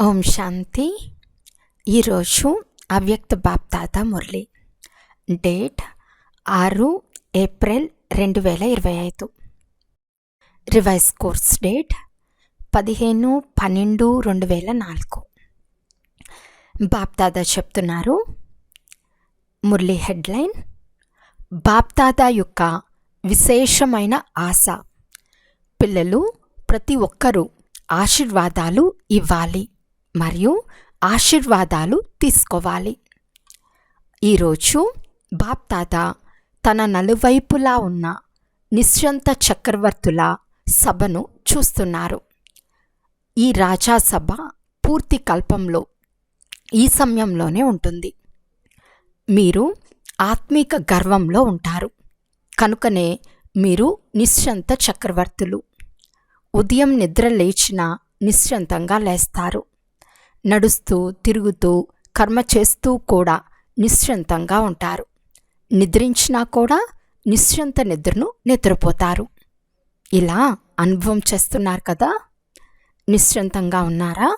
ఓం శాంతి. ఈరోజు అవ్యక్త బాప్తాత మురళి. డేట్ ఆరు ఏప్రిల్ రెండు వేల ఇరవై ఐదు. రివైజ్ కోర్స్ డేట్ పదిహేను పన్నెండు రెండు వేల నాలుగు. బాప్దాదా చెప్తున్నారు. మురళి హెడ్లైన్ బాప్దాదా యొక్క విశేషమైన ఆశ. పిల్లలు ప్రతి ఒక్కరూ ఆశీర్వాదాలు ఇవ్వాలి. మరియు ఆశీర్వాదాలు తీసుకోవాలి. ఈరోజు బాప్తాత తన నలువైపులా ఉన్న నిశ్చంత చక్రవర్తుల సభను చూస్తున్నారు. ఈ రాజాసభ పూర్తి కల్పంలో ఈ సమయంలోనే ఉంటుంది. మీరు ఆత్మీక గర్వంలో ఉంటారు. కనుకనే మీరు నిశ్చంత చక్రవర్తులు. ఉదయం నిద్ర లేచిన నిశ్చంతంగా లేస్తారు. నడుస్తూ తిరుగుతూ కర్మ చేస్తూ కూడా నిశ్చంతంగా ఉంటారు. నిద్రించినా కూడా నిశ్చంత నిద్రను నిద్రపోతారు. ఇలా అనుభవం చేస్తున్నారు కదా? నిశ్చంతంగా ఉన్నారా?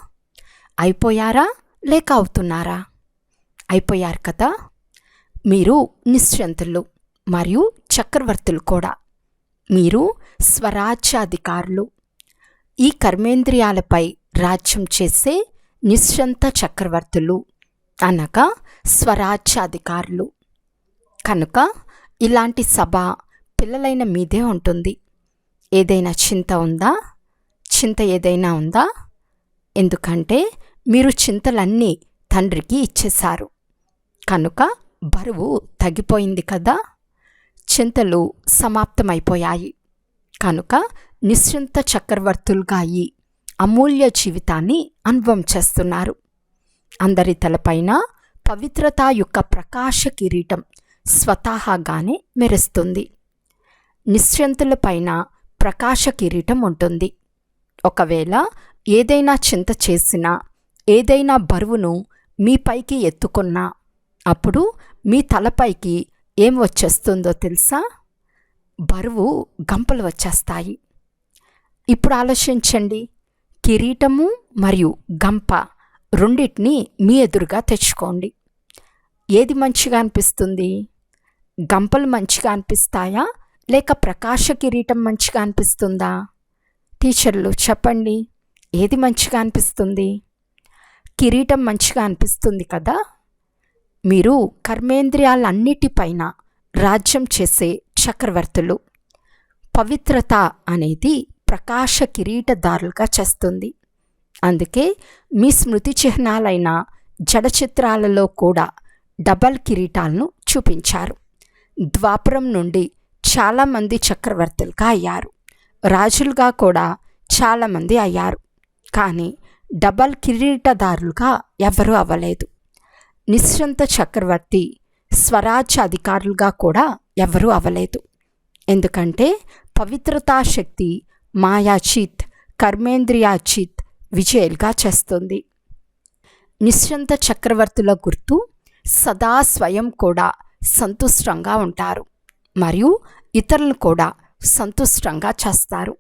అయిపోయారా? లేక అవుతున్నారా? అయిపోయారు కదా? మీరు నిశ్చంతులు మరియు చక్రవర్తులు కూడా. మీరు స్వరాజ్యాధికారులు. ఈ కర్మేంద్రియాలపై రాజ్యం చేసే నిశ్చంత చక్రవర్తులు అనగా స్వరాజ్యాధికారులు. కనుక ఇలాంటి సభ పిల్లలైన మీదే ఉంటుంది. ఏదైనా చింత ఉందా? చింత ఏదైనా ఉందా? ఎందుకంటే మీరు చింతలన్నీ తండ్రికి ఇచ్చేశారు. కనుక బరువు తగ్గిపోయింది కదా? చింతలు సమాప్తమైపోయాయి. కనుక నిశ్చింత చక్రవర్తులుగా అయ్యి అమూల్య జీవితాన్ని అనుభవం చేస్తున్నారు. అందరి తలపైన పవిత్రత యొక్క ప్రకాశ కిరీటం స్వతహాగానే మెరుస్తుంది. నిశ్చంతులపైన ప్రకాశ కిరీటం ఉంటుంది. ఒకవేళ ఏదైనా చింత చేసినా ఏదైనా బరువును మీపైకి ఎత్తుకున్నా అప్పుడు మీ తలపైకి ఏం వచ్చేస్తుందో తెలుసా? బరువు గంపలు వచ్చేస్తాయి. ఇప్పుడు ఆలోచించండి. కిరీటము మరియు గంప రెండింటిని మీ ఎదురుగా తెచ్చుకోండి. ఏది మంచిగా అనిపిస్తుంది? గంపలు మంచిగా అనిపిస్తాయా? లేక ప్రకాశ కిరీటం మంచిగా అనిపిస్తుందా? టీచర్లు చెప్పండి. ఏది మంచిగా అనిపిస్తుంది? కిరీటం మంచిగా అనిపిస్తుంది కదా? మీరు కర్మేంద్రియాలన్నిటిపైన రాజ్యం చేసే చక్రవర్తులు. పవిత్రత అనేది ప్రకాశ కిరీటదారులుగా చేస్తుంది. అందుకే మీ స్మృతి చిహ్నాలైన జడచిత్రాలలో కూడా డబల్ కిరీటాలను చూపించారు. ద్వాపురం నుండి చాలామంది చక్రవర్తులుగా అయ్యారు. రాజులుగా కూడా చాలామంది అయ్యారు. కానీ డబల్ కిరీటదారులుగా ఎవరూ అవ్వలేదు. నిశ్చంత చక్రవర్తి స్వరాజ్య అధికారులుగా కూడా ఎవరూ అవ్వలేదు. ఎందుకంటే పవిత్రతా శక్తి మాయాచిత్ కర్మేంద్రియాచిత్ విజయల్గా చేస్తుంది. నిశ్చంత చక్రవర్తుల గుర్తు సదా స్వయం కూడా సంతుష్టంగా ఉంటారు. మరియు ఇతరులను కూడా సంతుష్టంగా చేస్తారు.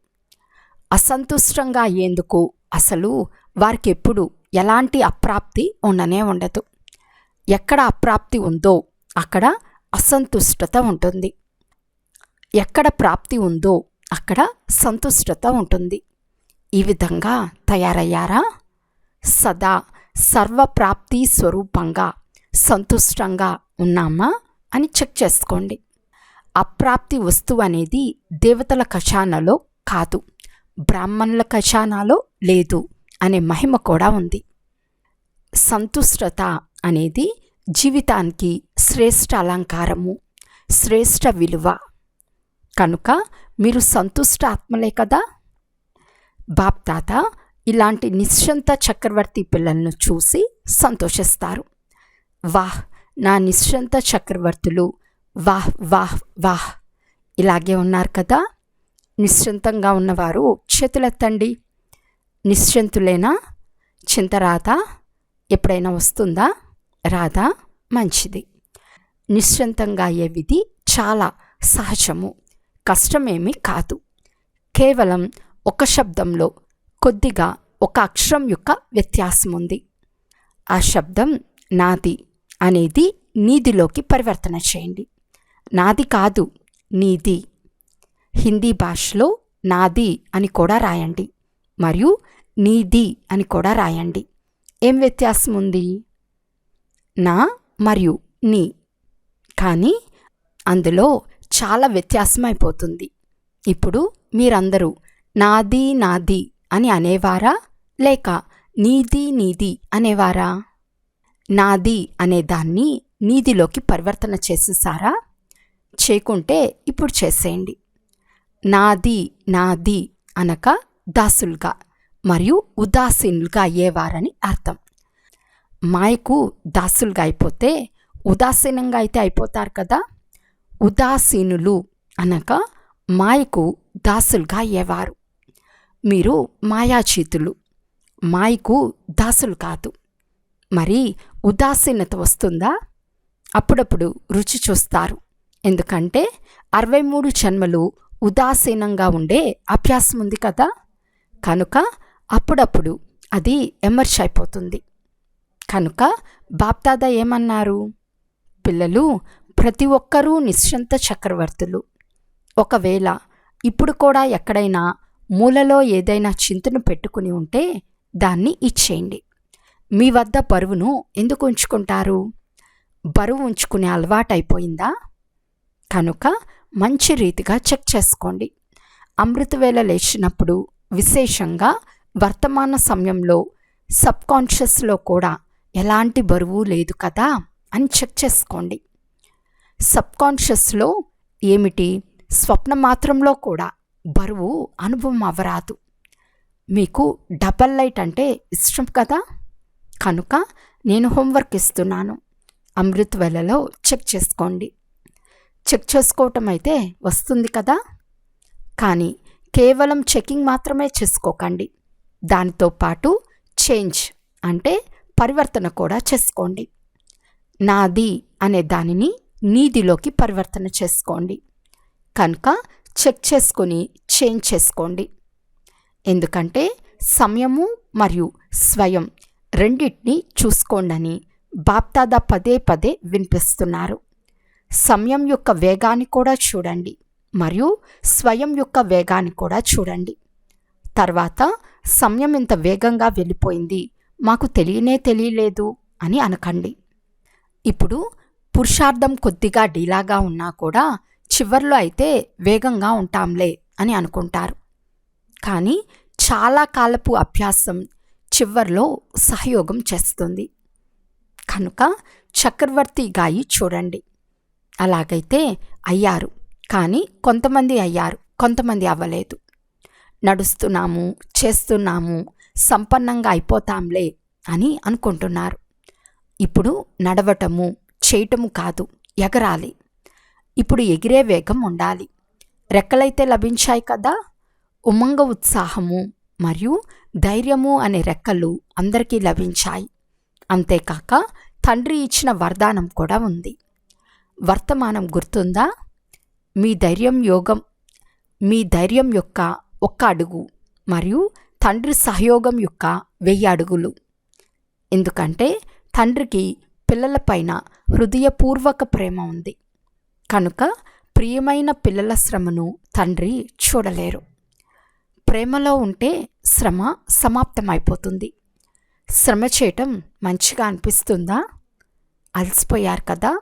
అసంతుష్టంగా అయ్యేందుకు అసలు వారికి ఎప్పుడు ఎలాంటి అప్రాప్తి ఉండనే ఉండదు. ఎక్కడ అప్రాప్తి ఉందో అక్కడ అసంతుష్టత ఉంటుంది. ఎక్కడ ప్రాప్తి ఉందో అక్కడ సంతుష్టత ఉంటుంది. ఈ విధంగా తయారయ్యారా? సదా సర్వప్రాప్తి స్వరూపంగా సంతుష్టంగా ఉన్నామా అని చెక్ చేసుకోండి. అప్రాప్తి వస్తువు అనేది దేవతల ఖజానాలో కాదు బ్రాహ్మణుల ఖజానాలో లేదు అనే మహిమ కూడా ఉంది. సంతుష్టత అనేది జీవితానికి శ్రేష్ఠ అలంకారము శ్రేష్ఠ విలువ కనుక మీరు సంతుష్ట ఆత్మలే కదా? బాప్తాత ఇలాంటి నిశ్చంత చక్రవర్తి పిల్లలను చూసి సంతోషిస్తారు. వాహ్! నా నిశ్చంత చక్రవర్తులు వాహ్ వాహ్ వాహ్! ఇలాగే ఉన్నారు కదా? నిశ్చంతంగా ఉన్నవారు చేతులెత్తండి. నిశ్చంతులేనా చింత రాదా ఎప్పుడైనా వస్తుందా? రాదా మంచిది. నిశ్చంతంగా అయ్యే విధి చాలా సహజము. కష్టమేమీ కాదు. కేవలం ఒక శబ్దంలో కొద్దిగా ఒక అక్షరం యొక్క వ్యత్యాసం ఉంది ఆ శబ్దం నాది అనేది నీదిలోకి పరివర్తన చేయండి. నాది కాదు నీది. హిందీ భాషలో నాది అని కూడా రాయండి మరియు నీది అని కూడా రాయండి. ఏం వ్యత్యాసం ఉంది నా మరియు నీ. కానీ అందులో చాలా వ్యత్యాసం అయిపోతుంది ఇప్పుడు మీరందరూ నాది నాది అని అనేవారా? లేక నీది నీది అనేవారా? నాది అనే దాన్ని నీదిలోకి పరివర్తన చేసేసారా? చేయకుంటే ఇప్పుడు చేసేయండి. నాది నాది అనక దాసులుగా మరియు ఉదాసీనులుగా అయ్యేవారని అర్థం. మాయకు దాసులుగా అయిపోతే ఉదాసీనంగా అయితే అయిపోతారు కదా? ఉదాసీనులు అనగా మాయకు దాసులుగా అయ్యేవారు. మీరు మాయాచీతులు మాయకు దాసులు కాదు. మరి ఉదాసీనత వస్తుందా? అప్పుడప్పుడు రుచి చూస్తారు. ఎందుకంటే అరవై మూడు జన్మలు ఉదాసీనంగా ఉండే అభ్యాసం ఉంది కదా? కనుక అప్పుడప్పుడు అది ఎమర్చ్ అయిపోతుంది. కనుక బాప్దాదా ఏమన్నారు? పిల్లలు ప్రతి ఒక్కరూ నిశ్చంత చక్రవర్తులు. ఒకవేళ ఇప్పుడు కూడా ఎక్కడైనా మూలలో ఏదైనా చింతను పెట్టుకుని ఉంటే దాన్ని ఇచ్చేయండి. మీ వద్ద బరువును ఎందుకు ఉంచుకుంటారు? బరువు ఉంచుకునే అలవాటైపోయిందా? కనుక మంచి రీతిగా చెక్ చేసుకోండి. అమృతవేళ లేచినప్పుడు విశేషంగా వర్తమాన సమయంలో సబ్ కాన్షియస్లో కూడా ఎలాంటి బరువు లేదు కదా అని చెక్ చేసుకోండి. సబ్కాన్షియస్లో ఏమిటి? స్వప్న మాత్రంలో కూడా బరువు అనుభవం అవ్వరాదు. మీకు డబల్ లైట్ అంటే ఇష్టం కదా? కనుక నేను హోంవర్క్ ఇస్తున్నాను. అమృత్ వేళలో చెక్ చేసుకోండి. చెక్ చేసుకోవటం అయితే వస్తుంది కదా? కానీ కేవలం చెకింగ్ మాత్రమే చేసుకోకండి. దానితో పాటు చేంజ్ అంటే పరివర్తన కూడా చేసుకోండి. నాది అనే దానిని నీధిలోకి పరివర్తన చేసుకోండి. కనుక చెక్ చేసుకొని చేంజ్ చేసుకోండి. ఎందుకంటే సమయము మరియు స్వయం రెండింటిని చూసుకోండని బాప్తాదా పదే పదే వినిపిస్తున్నారు. సమయం యొక్క వేగాన్ని కూడా చూడండి మరియు స్వయం యొక్క వేగాన్ని కూడా చూడండి. తర్వాత సమయం ఇంత వేగంగా వెళ్ళిపోయింది మాకు తెలియనే తెలియలేదు అని అనకండి. ఇప్పుడు పురుషార్థం కొద్దిగా డీలాగా ఉన్నా కూడా చివర్లో అయితే వేగంగా ఉంటాంలే అని అనుకుంటారు. కానీ చాలా కాలపు అభ్యాసం చివర్లో సహయోగం చేస్తుంది. కనుక చక్రవర్తి గాయి చూడండి. అలాగైతే అయ్యారు. కానీ కొంతమంది అయ్యారు. కొంతమంది అవ్వలేదు. నడుస్తున్నాము చేస్తున్నాము సంపన్నంగా అయిపోతాంలే అని అనుకుంటున్నారు. ఇప్పుడు నడవటము చేయటము కాదు ఎగరాలి. ఇప్పుడు ఎగిరే వేగం ఉండాలి. రెక్కలైతే లభించాయి కదా? ఉమంగ ఉత్సాహము మరియు ధైర్యము అనే రెక్కలు అందరికీ లభించాయి. అంతేకాక తండ్రి ఇచ్చిన వరదానం కూడా ఉంది. వర్తమానం గుర్తుందా? మీ ధైర్యం యోగం మీ ధైర్యం యొక్క ఒక్క అడుగు మరియు తండ్రి సహయోగం యొక్క వెయ్యి అడుగులు. ఎందుకంటే తండ్రికి పిల్లలపైన హృదయపూర్వక ప్రేమ ఉంది. కనుక ప్రియమైన పిల్లల శ్రమను తండ్రి చూడలేరు. ప్రేమలో ఉంటే శ్రమ సమాప్తమైపోతుంది. శ్రమ చేయటం మంచిగా అనిపిస్తుందా? అలసిపోయారు కదా?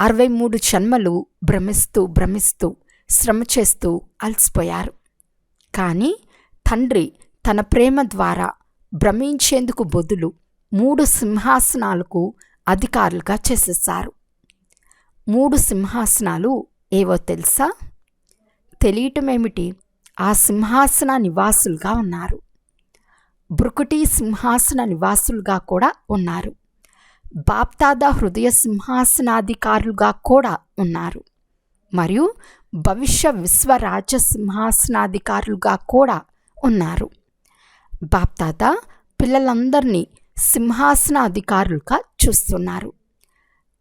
అరవై మూడు జన్మలు భ్రమిస్తూ భ్రమిస్తూ శ్రమ చేస్తూ అలసిపోయారు. కానీ తండ్రి తన ప్రేమ ద్వారా భ్రమించేందుకు బదులు మూడు సింహాసనాలకు అధికారులుగా చేసేసారు మూడు సింహాసనాలు ఏవో తెలుసా? తెలియటమేమిటి? ఆ సింహాసన నివాసులుగా ఉన్నారు. బ్రుకుటి సింహాసన నివాసులుగా కూడా ఉన్నారు. బాప్తాదా హృదయ సింహాసనాధికారులుగా కూడా ఉన్నారు. మరియు భవిష్య విశ్వరాజ్య సింహాసనాధికారులుగా కూడా ఉన్నారు. బాప్తాదా పిల్లలందరినీ సింహాసన అధికారులుగా చూస్తున్నారు.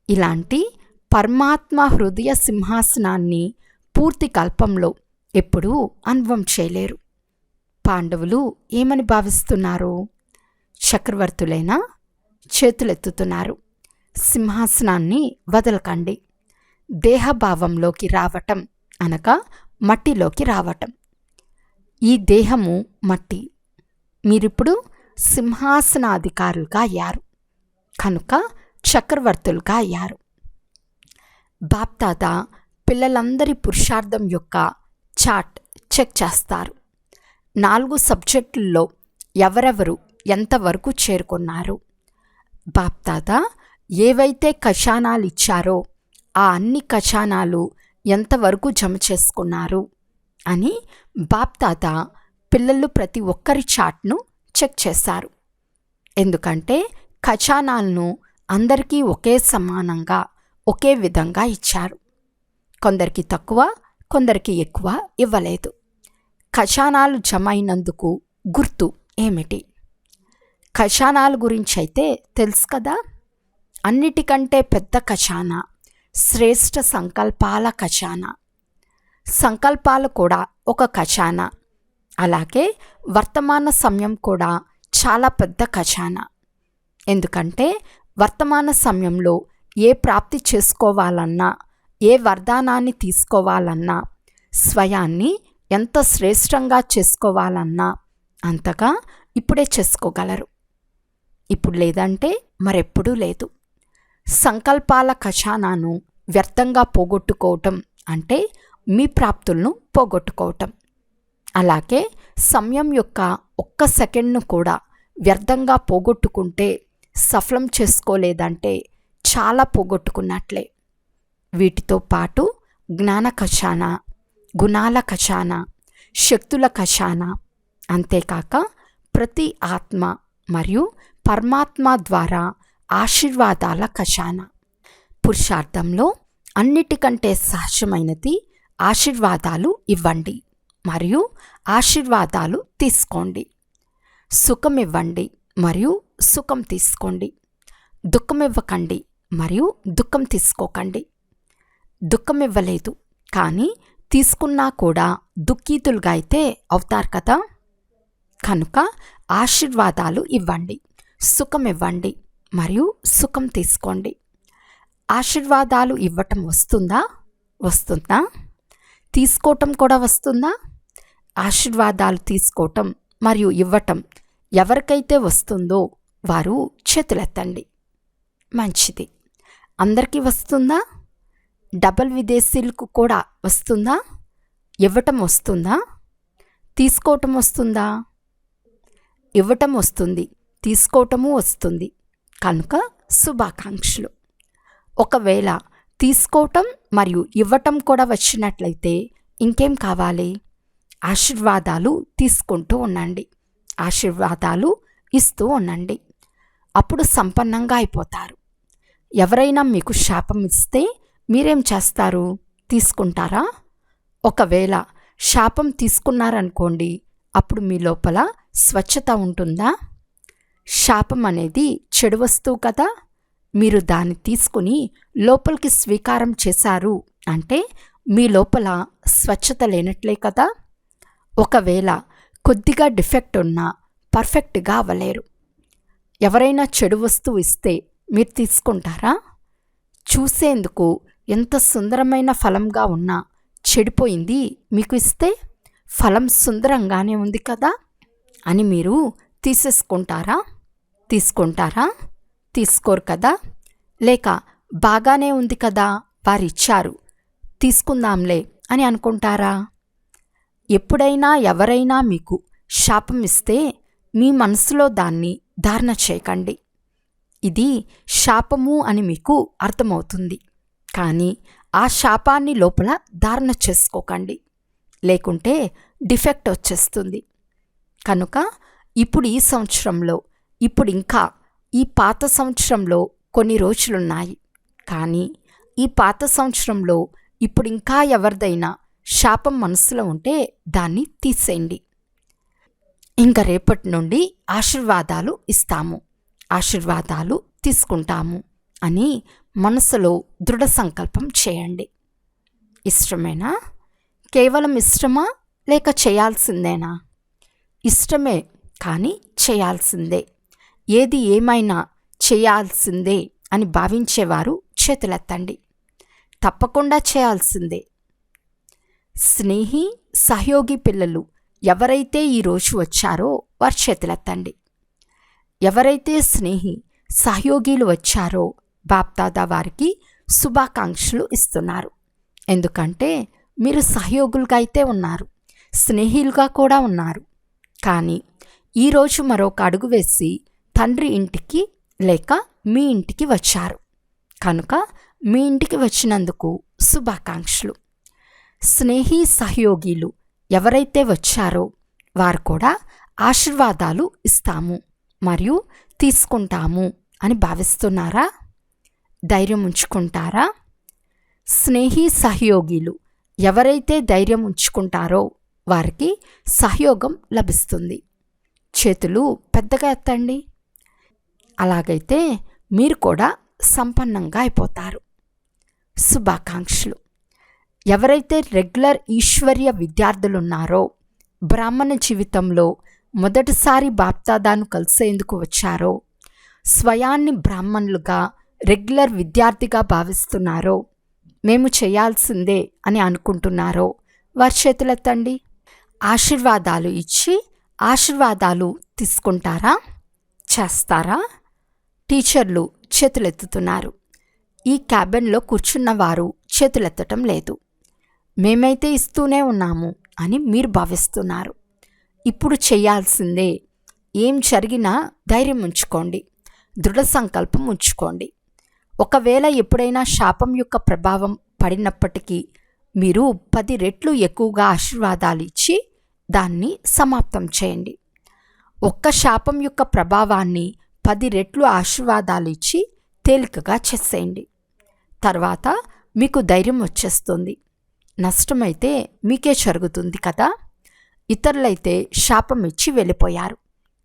ఇలాంటి పరమాత్మ హృదయ సింహాసనాన్ని పూర్తి కల్పంలో ఎప్పుడూ అనుభవం చేయలేరు. పాండవులు ఏమని భావిస్తున్నారు చక్రవర్తులైనా చేతులెత్తుతున్నారు. సింహాసనాన్ని వదలకండి. దేహభావంలోకి రావటం అనగా మట్టిలోకి రావటం. ఈ దేహము మట్టి. మీరిప్పుడు సింహాసనాధికారులుగా అయ్యారు. కనుక చక్రవర్తులుగా అయ్యారు. బాప్తాత పిల్లలందరి పురుషార్థం యొక్క చాట్ చెక్ చేస్తారు. నాలుగు సబ్జెక్టుల్లో ఎవరెవరు ఎంతవరకు చేరుకున్నారు? బాప్తాత ఏవైతే కషానాలు ఇచ్చారో ఆ అన్ని కషానాలు ఎంతవరకు జమ చేసుకున్నారు? అని బాప్తాత పిల్లలు ప్రతి ఒక్కరి చాట్ను చెక్ చేశారు. ఎందుకంటే ఖజానాలను అందరికీ ఒకే సమానంగా ఒకే విధంగా ఇచ్చారు. కొందరికి తక్కువ కొందరికి ఎక్కువ ఇవ్వలేదు. ఖజానాలు జమ అయినందుకు గుర్తు ఏమిటి? ఖజానాల గురించి అయితే తెలుసు కదా? అన్నిటికంటే పెద్ద ఖజానా శ్రేష్ఠ సంకల్పాల ఖజానా. సంకల్పాలు కూడా ఒక ఖజానా. అలాగే వర్తమాన సమయం కూడా చాలా పెద్ద ఖజానా. ఎందుకంటే వర్తమాన సమయంలో ఏ ప్రాప్తి చేసుకోవాలన్నా ఏ వరదానాన్ని తీసుకోవాలన్నా స్వయాన్ని ఎంత శ్రేష్టంగా చేసుకోవాలన్నా అంతగా ఇప్పుడే చేసుకోగలరు. ఇప్పుడు లేదంటే మరెప్పుడూ లేదు. సంకల్పాల ఖజానాను వ్యర్థంగా పోగొట్టుకోవటం అంటే మీ ప్రాప్తులను పోగొట్టుకోవటం. అలాగే సమయం యొక్క ఒక్క సెకండ్ను కూడా వ్యర్థంగా పోగొట్టుకుంటే సఫలం చేసుకోలేదంటే చాలా పోగొట్టుకున్నట్లే. వీటితో పాటు జ్ఞాన ఖజానా గుణాల ఖజానా శక్తుల ఖజానా అంతేకాక ప్రతి ఆత్మ మరియు పరమాత్మ ద్వారా ఆశీర్వాదాల ఖజానా. పురుషార్థంలో అన్నిటికంటే సహజమైనది ఆశీర్వాదాలు ఇవ్వండి. మరియు ఆశీర్వాదాలు తీసుకోండి. సుఖం ఇవ్వండి మరియు సుఖం తీసుకోండి. దుఃఖం ఇవ్వకండి మరియు దుఃఖం తీసుకోకండి. దుఃఖం ఇవ్వలేదు కానీ తీసుకున్నా కూడా దుఃఖీతులుగా అయితే అవుతారు కదా? కనుక ఆశీర్వాదాలు ఇవ్వండి. సుఖం ఇవ్వండి మరియు సుఖం తీసుకోండి. ఆశీర్వాదాలు ఇవ్వటం వస్తుందా? వస్తుందా? తీసుకోవటం కూడా వస్తుందా? ఆశీర్వాదాలు తీసుకోవటం మరియు ఇవ్వటం ఎవరికైతే వస్తుందో వారు చేతులెత్తండి. మంచిది. అందరికీ వస్తుందా? డబల్ విదేశీలకు కూడా వస్తుందా? ఇవ్వటం వస్తుందా? తీసుకోవటం వస్తుందా? ఇవ్వటం వస్తుంది. తీసుకోవటము వస్తుంది. కనుక శుభాకాంక్షలు. ఒకవేళ తీసుకోవటం మరియు ఇవ్వటం కూడా వచ్చినట్లయితే ఇంకేం కావాలి? ఆశీర్వాదాలు తీసుకుంటూ ఉండండి. ఆశీర్వాదాలు ఇస్తూ ఉండండి. అప్పుడు సంపన్నంగా అయిపోతారు. ఎవరైనా మీకు శాపం ఇస్తే మీరేం చేస్తారు? తీసుకుంటారా? ఒకవేళ శాపం తీసుకున్నారనుకోండి అప్పుడు మీ లోపల స్వచ్ఛత ఉంటుందా? శాపం అనేది చెడు వస్తువు కదా. మీరు దాన్ని తీసుకుని లోపలికి స్వీకారం చేశారు అంటే మీ లోపల స్వచ్ఛత లేనట్లే కదా. ఒకవేళ కొద్దిగా డిఫెక్ట్ ఉన్నా పర్ఫెక్ట్గా అవ్వలేరు. ఎవరైనా చెడు వస్తువు ఇస్తే మీరు తీసుకుంటారా? చూసేందుకు ఎంత సుందరమైన ఫలంగా ఉన్నా చెడిపోయింది మీకు ఇస్తే ఫలం సుందరంగానే ఉంది కదా? అని మీరు తీసేసుకుంటారా? తీసుకుంటారా? తీసుకోరు కదా? లేక బాగానే ఉంది కదా వారిచ్చారు తీసుకుందాంలే అని అనుకుంటారా? ఎప్పుడైనా ఎవరైనా మీకు శాపం ఇస్తే మీ మనసులో దాన్ని ధారణ చేయకండి. ఇది శాపము అని మీకు అర్థమవుతుంది. కానీ ఆ శాపాన్ని లోపల ధారణ చేసుకోకండి. లేకుంటే డిఫెక్ట్ వచ్చేస్తుంది. కనుక ఇప్పుడు ఈ సంవత్సరంలో ఇప్పుడు ఇంకా ఈ పాత సంవత్సరంలో కొన్ని రోజులున్నాయి. కానీ ఈ పాత సంవత్సరంలో ఇప్పుడు ఇంకా ఎవరిదైనా శాపం మనసులో ఉంటే దాన్ని తీసేయండి. ఇంకా రేపటి నుండి ఆశీర్వాదాలు ఇస్తాము. ఆశీర్వాదాలు తీసుకుంటాము అని మనసులో దృఢ సంకల్పం చేయండి. ఇష్టమేనా? కేవలం ఇష్టమా లేక చేయాల్సిందేనా? ఇష్టమే కానీ చేయాల్సిందే. ఏది ఏమైనా చేయాల్సిందే అని భావించేవారు చేతులెత్తండి. తప్పకుండా చేయాల్సిందే. స్నేహి సహయోగి పిల్లలు ఎవరైతే ఈరోజు వచ్చారో వారి చేతులెత్తండి ఎవరైతే స్నేహి సహయోగిలు వచ్చారో బాప్దాదా వారికి శుభాకాంక్షలు ఇస్తున్నారు. ఎందుకంటే మీరు సహయోగులుగా అయితే ఉన్నారు స్నేహిలుగా కూడా ఉన్నారు. కానీ ఈరోజు మరొక అడుగు వేసి తండ్రి ఇంటికి లేక మీ ఇంటికి వచ్చారు. కనుక మీ ఇంటికి వచ్చినందుకు శుభాకాంక్షలు. స్నేహి సహయోగిలు ఎవరైతే వచ్చారో వారు కూడా ఆశీర్వాదాలు ఇస్తాము మరియు తీసుకుంటాము అని భావిస్తున్నారా? ధైర్యం ఉంచుకుంటారా? స్నేహి సహయోగిలు ఎవరైతే ధైర్యం ఉంచుకుంటారో వారికి సహయోగం లభిస్తుంది. చేతులు పెద్దగా ఎత్తండి. అలాగైతే మీరు కూడా సంపన్నంగా అయిపోతారు. శుభాకాంక్షలు. ఎవరైతే రెగ్యులర్ ఈశ్వర్య విద్యార్థులున్నారో బ్రాహ్మణ జీవితంలో మొదటిసారి బాప్తాదాను కలిసేందుకు వచ్చారో స్వయాన్ని బ్రాహ్మణులుగా రెగ్యులర్ విద్యార్థిగా భావిస్తున్నారో మేము చేయాల్సిందే అని అనుకుంటున్నారో వారి చేతులెత్తండి. ఆశీర్వాదాలు ఇచ్చి ఆశీర్వాదాలు తీసుకుంటారా? చేస్తారా? టీచర్లు చేతులెత్తుతున్నారు. ఈ క్యాబిన్లో కూర్చున్న వారు చేతులెత్తటం లేదు. మేమైతే ఇస్తూనే ఉన్నాము అని మీరు భావిస్తున్నారు. ఇప్పుడు చేయాల్సిందే ఏం జరిగినా ధైర్యం ఉంచుకోండి దృఢ సంకల్పం ఉంచుకోండి. ఒకవేళ ఎప్పుడైనా శాపం యొక్క ప్రభావం పడినప్పటికీ మీరు పది రెట్లు ఎక్కువగా ఆశీర్వాదాలు ఇచ్చి దాన్ని సమాప్తం చేయండి. ఒక్క శాపం యొక్క ప్రభావాన్ని పది రెట్లు ఆశీర్వాదాలు ఇచ్చి తేలికగా చేసేయండి. తర్వాత మీకు ధైర్యం వచ్చేస్తుంది. నష్టమైతే మీకే జరుగుతుంది కదా? ఇతరులైతే శాపం ఇచ్చి వెళ్ళిపోయారు.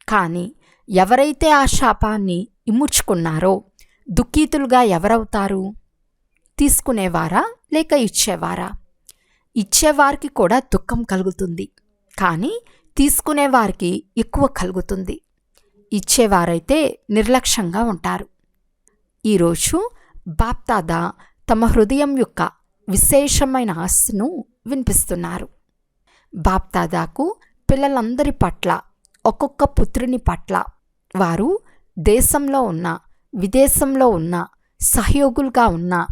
కానీ ఎవరైతే ఆ శాపాన్ని ఇముడ్చుకున్నారో దుఃఖీతులుగా ఎవరవుతారు? తీసుకునేవారా లేక ఇచ్చేవారా? ఇచ్చేవారికి కూడా దుఃఖం కలుగుతుంది. కానీ తీసుకునేవారికి ఎక్కువ కలుగుతుంది. ఇచ్చేవారైతే నిర్లక్ష్యంగా ఉంటారు. ఈరోజు బాప్తాదా తమ హృదయం యొక్క విశేషమైన ఆశను వినిపిస్తున్నారు. బాప్తాదాకు పిల్లలందరి పట్ల ఒక్కొక్క పుత్రుని పట్ల వారు దేశంలో ఉన్న విదేశంలో ఉన్న సహయోగులుగా ఉన్న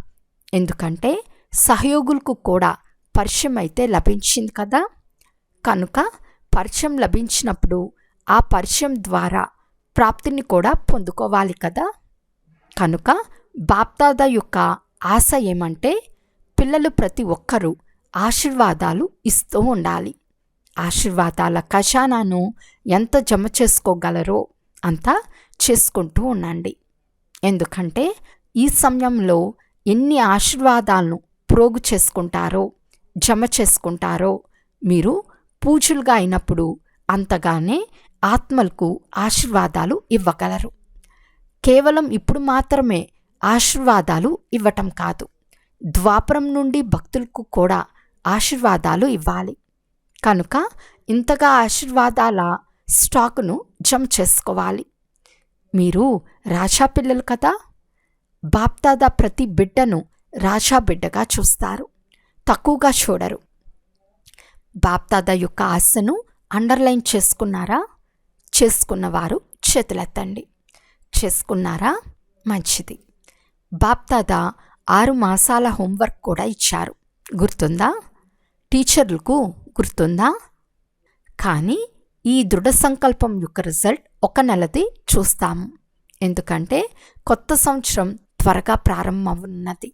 ఎందుకంటే సహయోగులకు కూడా పరిచయం అయితే లభించింది కదా. కనుక పరిచయం లభించినప్పుడు ఆ పరిచయం ద్వారా ప్రాప్తిని కూడా పొందుకోవాలి కదా. కనుక బాప్దాద యొక్క ఆశ ఏమంటే పిల్లలు ప్రతి ఒక్కరూ ఆశీర్వాదాలు ఇస్తూ ఉండాలి. ఆశీర్వాదాల ఖజానాను ఎంత జమ చేసుకోగలరో అంతా చేసుకుంటూ ఉండండి. ఎందుకంటే ఈ సమయంలో ఎన్ని ఆశీర్వాదాలను ప్రోగు చేసుకుంటారో జమ చేసుకుంటారో మీరు పూజలుగా అయినప్పుడు అంతగానే ఆత్మలకు ఆశీర్వాదాలు ఇవ్వగలరు. కేవలం ఇప్పుడు మాత్రమే ఆశీర్వాదాలు ఇవ్వటం కాదు. ద్వాపరం నుండి భక్తులకు కూడా ఆశీర్వాదాలు ఇవ్వాలి. కనుక ఇంతగా ఆశీర్వాదాల స్టాకును జమ చేసుకోవాలి. మీరు రాజా పిల్లలు కదా? బాప్దాదా ప్రతి బిడ్డను రాజా బిడ్డగా చూస్తారు. తక్కువగా చూడరు. బాప్దాదా యొక్క ఆశను అండర్లైన్ చేసుకున్నారా? చేసుకున్నవారు చేతులెత్తండి. చేసుకున్నారా? మంచిది. బాప్దాదా ఆరు మాసాల హోంవర్క్ కూడా ఇచ్చారు. గుర్తుందా? టీచర్లకు గుర్తుందా? కానీ ఈ దృఢ సంకల్పం యొక్క రిజల్ట్ ఒక నెలది చూస్తాము. ఎందుకంటే కొత్త సంవత్సరం త్వరగా ప్రారంభమవున్నది.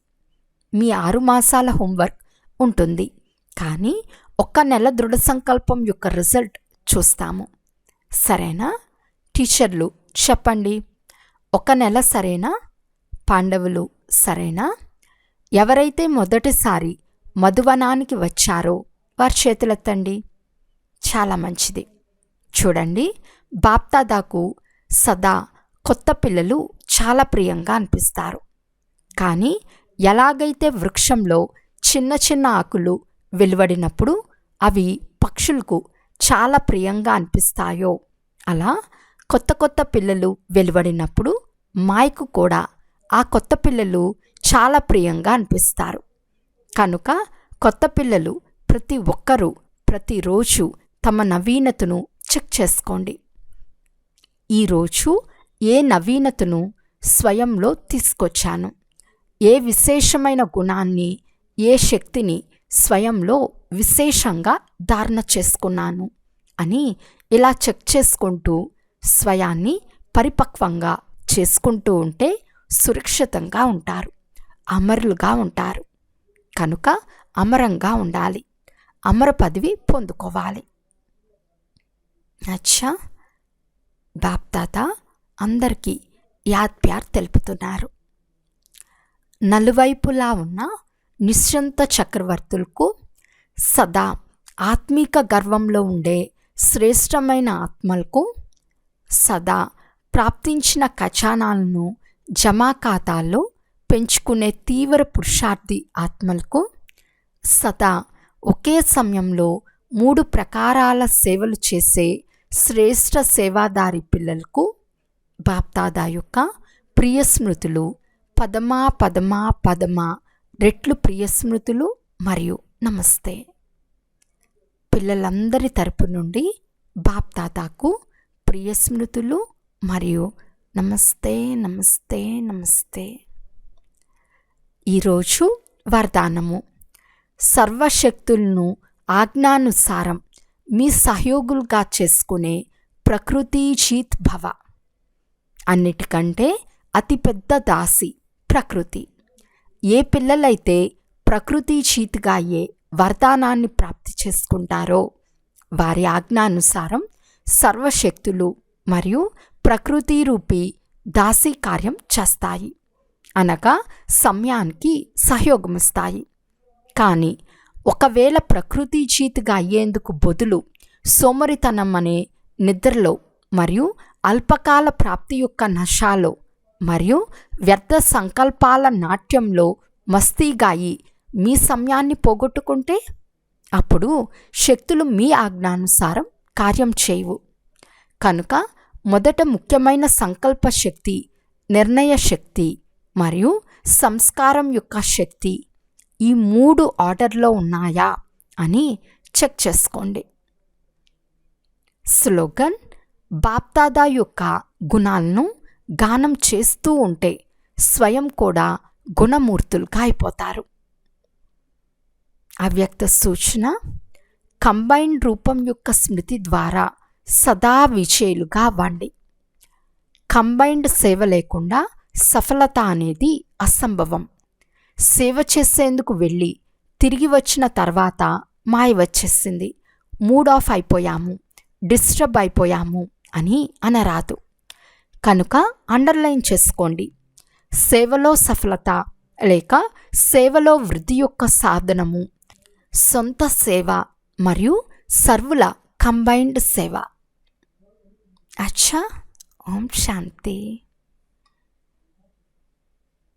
మీ ఆరు మాసాల హోంవర్క్ ఉంటుంది. కానీ ఒక్క నెల దృఢ సంకల్పం యొక్క రిజల్ట్ చూస్తాము. సరేనా? టీచర్లు చెప్పండి. ఒక నెల సరేనా? పాండవులు సరేనా? ఎవరైతే మొదటిసారి మధువనానికి వచ్చారో వారి చేతులెత్తండి. చాలా మంచిది. చూడండి బాప్తాదాకు సదా కొత్త పిల్లలు చాలా ప్రియంగా అనిపిస్తారు. కానీ ఎలాగైతే వృక్షంలో చిన్న చిన్న ఆకులు వెలువడినప్పుడు అవి పక్షులకు చాలా ప్రియంగా అనిపిస్తాయో అలా కొత్త కొత్త పిల్లలు వెలువడినప్పుడు మాయకు కూడా ఆ కొత్త పిల్లలు చాలా ప్రియంగా అనిపిస్తారు. కనుక కొత్త పిల్లలు ప్రతి ఒక్కరూ ప్రతిరోజు తమ నవీనతను చెక్ చేసుకోండి. ఈరోజు ఏ నవీనతను స్వయంలో తీసుకొచ్చాను? ఏ విశేషమైన గుణాన్ని ఏ శక్తిని స్వయంలో విశేషంగా ధారణ చేసుకున్నాను అని ఇలా చెక్ చేసుకుంటూ స్వయాన్ని పరిపక్వంగా చేసుకుంటూ ఉంటే సురక్షితంగా ఉంటారు. అమరులుగా ఉంటారు. కనుక అమరంగా ఉండాలి. అమర పదవి పొందుకోవాలి. అచ్చా! బాప్తాత అందరికీ యాద్ప్యార్ తెలుపుతున్నారు. నలువైపులా ఉన్న నిశ్చంత చక్రవర్తులకు సదా ఆత్మీక గర్వంలో ఉండే శ్రేష్టమైన ఆత్మలకు సదా ప్రాప్తించిన ఖజానాలను జమా ఖాతాల్లో పెంచుకునే తీవ్ర పురుషార్థి ఆత్మలకు సదా ఒకే సమయంలో మూడు ప్రకారాల సేవలు చేసే శ్రేష్ఠ సేవాదారి పిల్లలకు బాప్తాదా యొక్క ప్రియ స్మృతులు పదమా పదమా పదమా రెట్లు ప్రియ స్మృతులు మరియు నమస్తే. పిల్లలందరి తరపు నుండి బాప్తాదాకు ప్రియ స్మృతులు మరియు నమస్తే నమస్తే నమస్తే. ఈరోజు వరదానము. సర్వశక్తులను ఆజ్ఞానుసారం మీ సహయోగులుగా చేసుకునే ప్రకృతి జీత్ భవ. అన్నిటికంటే అతిపెద్ద దాసి ప్రకృతి. ఏ పిల్లలైతే ప్రకృతి చీతిగా అయ్యే వరదానాన్ని ప్రాప్తి చేసుకుంటారో వారి ఆజ్ఞానుసారం సర్వశక్తులు మరియు ప్రకృతి రూపీ దాసీ కార్యం చేస్తాయి. అనగా సమయానికి సహయోగమిస్తాయి. కానీ ఒకవేళ ప్రకృతి చీతిగా అయ్యేందుకు బదులు సోమరితనం అనే నిద్రలో మరియు అల్పకాల ప్రాప్తి యొక్క నశాలో మరియు వ్యర్థ సంకల్పాల నాట్యంలో మస్తీగాయి మీ సమయాన్ని పోగొట్టుకుంటే అప్పుడు శక్తులు మీ ఆజ్ఞానుసారం కార్యం చేయవు. కనుక మొదట ముఖ్యమైన సంకల్ప శక్తి నిర్ణయ శక్తి మరియు సంస్కారం యొక్క శక్తి ఈ మూడు ఆర్డర్లో ఉన్నాయా అని చెక్ చేసుకోండి. స్లోగన్ బాప్దాదా యొక్క గుణాలను గానం చేస్తూ ఉంటే స్వయం కూడా గుణమూర్తులుగా అయిపోతారు. అవ్యక్త సూచన కంబైన్ రూపం యొక్క స్మృతి ద్వారా సదా విజయులుగా అవ్వండి కంబైన్డ్ సేవ లేకుండా సఫలత అనేది అసంభవం. సేవ చేసేందుకు వెళ్ళి తిరిగి వచ్చిన తర్వాత మాయ వచ్చేసింది. మూడ్ ఆఫ్ అయిపోయాము. డిస్టర్బ్ అయిపోయాము అని అనరాదు. కనుక అండర్లైన్ చేసుకోండి. సేవలో సఫలత లేక సేవలో వృద్ధి యొక్క సాధనము. సొంత సేవ మరియు సర్వుల కంబైన్డ్ సేవ. అచ్చా ఓం శాంతి